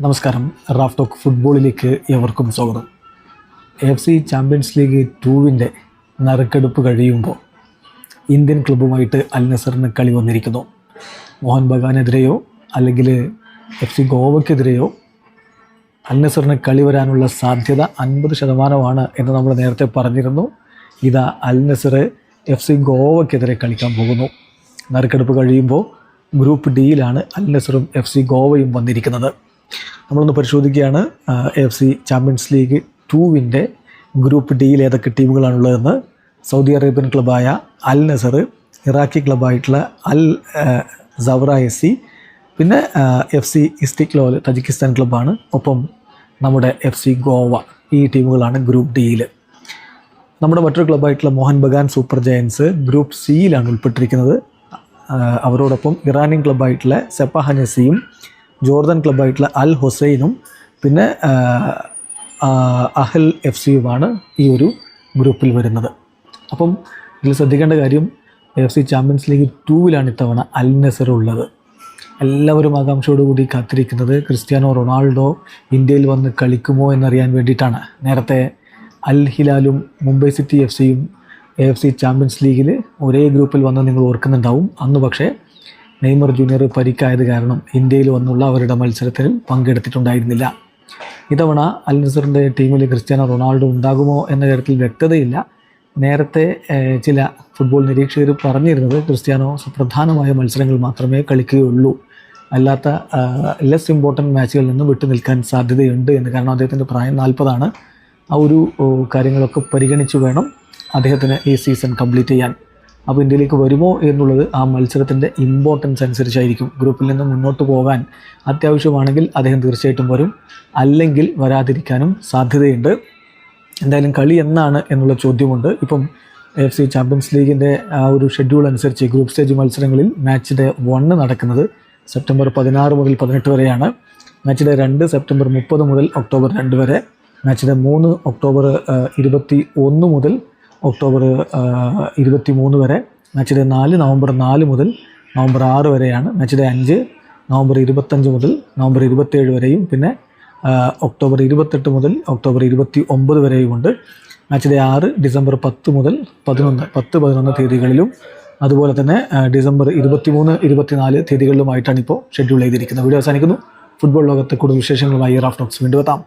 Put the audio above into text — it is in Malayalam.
നമസ്കാരം. റാഫ് ടോക്ക് ഫുട്ബോളിലേക്ക് എവർക്കും സ്വാഗതം. എഫ് സി ചാമ്പ്യൻസ് ലീഗ് ടൂവിന്റെ നറുക്കെടുപ്പ് കഴിയുമ്പോൾ ഇന്ത്യൻ ക്ലബ്ബുമായിട്ട് അൽ നസറിന് കളി വന്നിരിക്കുന്നു. മോഹൻ ബഗാനെതിരെയോ അല്ലെങ്കിൽ എഫ് സി ഗോവയ്ക്കെതിരെയോ അൽ നസറിന് കളി വരാനുള്ള സാധ്യത അൻപത് ശതമാനമാണ് എന്ന് നമ്മൾ നേരത്തെ പറഞ്ഞിരുന്നു. ഇതാ അൽ നസർ എഫ് സി ഗോവയ്ക്കെതിരെ കളിക്കാൻ പോകുന്നു. നറുക്കെടുപ്പ് കഴിയുമ്പോൾ ഗ്രൂപ്പ് ഡിയിലാണ് അൽ നസറും എഫ് സി ഗോവയും വന്നിരിക്കുന്നത്. നമ്മളൊന്ന് പരിശോധിക്കുകയാണ്. എഫ് സി ചാമ്പ്യൻസ് ലീഗ് ടൂവിന്റെ ഗ്രൂപ്പ് ഡിയിൽ ഏതൊക്കെ ടീമുകളാണുള്ളതെന്ന്. സൗദി അറേബ്യൻ ക്ലബ്ബായ അൽ നസർ ഇറാഖി ക്ലബ്ബായിട്ടുള്ള അൽ സവറ എസ് സി പിന്നെ എഫ് സി ഇസ്റ്റിക്ലോൽ തജിക്കിസ്ഥാൻ ക്ലബ്ബാണ് ഒപ്പം നമ്മുടെ എഫ് സി ഗോവ ഈ ടീമുകളാണ് ഗ്രൂപ്പ് ഡിയിൽ നമ്മുടെ മറ്റൊരു ക്ലബ്ബായിട്ടുള്ള Mohun Bagan super giants group സിയിലാണ് ഉൾപ്പെട്ടിരിക്കുന്നത്. അവരോടൊപ്പം ഇറാനിയൻ ക്ലബ്ബായിട്ടുള്ള സെപ്പഹനസിയും ജോർദൻ ക്ലബ്ബായിട്ടുള്ള അൽ ഹുസൈനും പിന്നെ അഹൽ എഫ് സിയുമാണ് ഈ ഒരു ഗ്രൂപ്പിൽ വരുന്നത്. അപ്പം ഇതിൽ ശ്രദ്ധിക്കേണ്ട കാര്യം എഫ് സി ചാമ്പ്യൻസ് ലീഗ് ടൂവിലാണ് ഇത്തവണ അൽ നസർ ഉള്ളത്. എല്ലാവരും ആകാംക്ഷയോടുകൂടി കാത്തിരിക്കുന്നത് ക്രിസ്ത്യാനോ റൊണാൾഡോ ഇന്ത്യയിൽ വന്ന് കളിക്കുമോ എന്നറിയാൻ വേണ്ടിയിട്ടാണ്. നേരത്തെ അൽ ഹിലാലും മുംബൈ സിറ്റി എഫ് സിയും എ എഫ് സി ചാമ്പ്യൻസ് ലീഗിൽ ഒരേ ഗ്രൂപ്പിൽ വന്ന് നിങ്ങൾ ഓർക്കുന്നുണ്ടാവും. അന്ന് പക്ഷേ നെയ്മർ ജൂനിയർ പരിക്കായത് കാരണം ഇന്ത്യയിൽ വന്നുള്ള അവരുടെ മത്സരത്തിൽ പങ്കെടുത്തിട്ടുണ്ടായിരുന്നില്ല. ഇതവണ അൽ നസറിന്റെ ടീമിൽ ക്രിസ്ത്യാനോ റൊണാൾഡോ ഉണ്ടാകുമോ എന്ന കാര്യത്തിൽ വ്യക്തതയില്ല. നേരത്തെ ചില ഫുട്ബോൾ നിരീക്ഷകർ പറഞ്ഞിരുന്നത് ക്രിസ്ത്യാനോ സുപ്രധാനമായ മത്സരങ്ങൾ മാത്രമേ കളിക്കുകയുള്ളൂ. അല്ലാത്ത ലെസ് ഇമ്പോർട്ടന്റ് മാച്ചുകളിൽ നിന്നും വിട്ടു നിൽക്കാൻ സാധ്യതയുണ്ട് എന്ന് കാരണം അദ്ദേഹത്തിന്റെ പ്രായം നാൽപ്പതാണ്. ആ ഒരു കാര്യങ്ങളൊക്കെ പരിഗണിച്ചു വേണം അദ്ദേഹത്തിന് ഈ സീസൺ കംപ്ലീറ്റ് ചെയ്യാൻ. അപ്പോൾ ഇന്ത്യയിലേക്ക് വരുമോ എന്നുള്ളത് ആ മത്സരത്തിന്റെ ഇമ്പോർട്ടൻസ് അനുസരിച്ചായിരിക്കും. ഗ്രൂപ്പിൽ നിന്ന് മുന്നോട്ട് പോകാൻ അത്യാവശ്യമാണെങ്കിൽ അദ്ദേഹം തീർച്ചയായിട്ടും വരും. അല്ലെങ്കിൽ വരാതിരിക്കാനും സാധ്യതയുണ്ട്. എന്തായാലും കളി എന്നാണ് എന്നുള്ള ചോദ്യമുണ്ട്. ഇപ്പം എഫ് സി ചാമ്പ്യൻസ് ലീഗിന്റെ ആ ഒരു ഷെഡ്യൂൾ അനുസരിച്ച് ഗ്രൂപ്പ് സ്റ്റേജ് മത്സരങ്ങളിൽ മാച്ച് ഡേ വണ്ണ് നടക്കുന്നത് സെപ്റ്റംബർ പതിനാറ് മുതൽ പതിനെട്ട് വരെയാണ്. മാച്ച് ഡേ രണ്ട് സെപ്റ്റംബർ മുപ്പത് മുതൽ ഒക്ടോബർ രണ്ട് വരെ. മാച്ച് ഡേ മൂന്ന് ഒക്ടോബർ ഇരുപത്തി ഒന്ന് മുതൽ ഒക്ടോബർ ഇരുപത്തി മൂന്ന് വരെ. മാച്ച് ഡേ നാല് നവംബർ നാല് മുതൽ നവംബർ ആറ് വരെയാണ്. മാച്ച് ഡേ അഞ്ച് നവംബർ ഇരുപത്തഞ്ച് മുതൽ നവംബർ ഇരുപത്തേഴ് വരെയും പിന്നെ ഒക്ടോബർ ഇരുപത്തെട്ട് മുതൽ ഒക്ടോബർ ഇരുപത്തി ഒമ്പത് വരെയുമുണ്ട്. മാച്ച് ഡേ ആറ് ഡിസംബർ പത്ത് മുതൽ പതിനൊന്ന് പത്ത് പതിനൊന്ന് തീയതികളിലും. അതുപോലെ തന്നെ ഡിസംബർ ഇരുപത്തിമൂന്ന് ഇരുപത്തിനാല് തീയതികളിലുമായിട്ടാണ് ഇപ്പോൾ ഷെഡ്യൂൾ ചെയ്തിരിക്കുന്നത്. വീഡിയോ അവസാനിക്കുന്നു. ഫുട്ബോൾ ലോകത്തെ കൂടുതൽ വിശേഷങ്ങളുമായി ഇയർ ഓഫ് ടോക്സ് വീണ്ടും എത്താം.